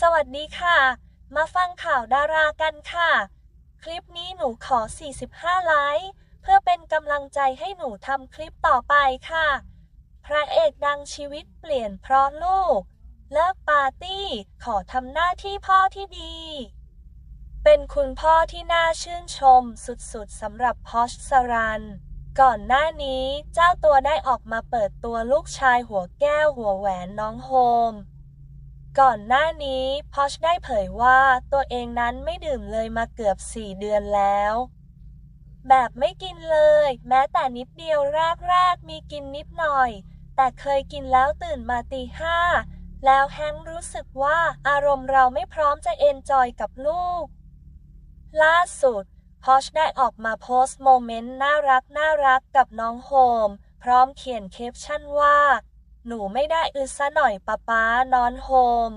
สวัสดีค่ะ มาฟังข่าวดารากันค่ะ คลิปนี้หนูขอ 45 ไลค์ เพื่อเป็นกำลังใจให้หนูทำคลิปต่อไปค่ะ พระเอกดังชีวิตเปลี่ยนเพราะลูก เลิกปาร์ตี้ ขอทำหน้าที่พ่อที่ดี เป็นคุณพ่อที่น่าชื่นชมสุดๆสำหรับพอชสรัน ก่อนหน้านี้เจ้าตัวได้ออกมาเปิดตัวลูกชายหัวแก้วหัวแหวนน้องโฮม ก่อนหน้านี้พอชได้เผยว่าตัวเองนั้นไม่ดื่มเลยมาเกือบ 4 เดือนแล้ว แบบไม่กินเลย แม้แต่นิดเดียวแรกๆมีกินนิดหน่อย แต่เคยกินแล้วตื่นมาตีห้าแล้วแฮงรู้สึกว่าอารมณ์เราไม่พร้อมจะเอนจอยกับลูก ล่าสุดพอชได้ออกมาโพสต์โมเมนต์น่ารักน่ารักกับน้องโฮม พร้อมเขียนแคปชั่นว่า หนูไม่ได้อึซะหน่อยป๊าป๊านอนโฮม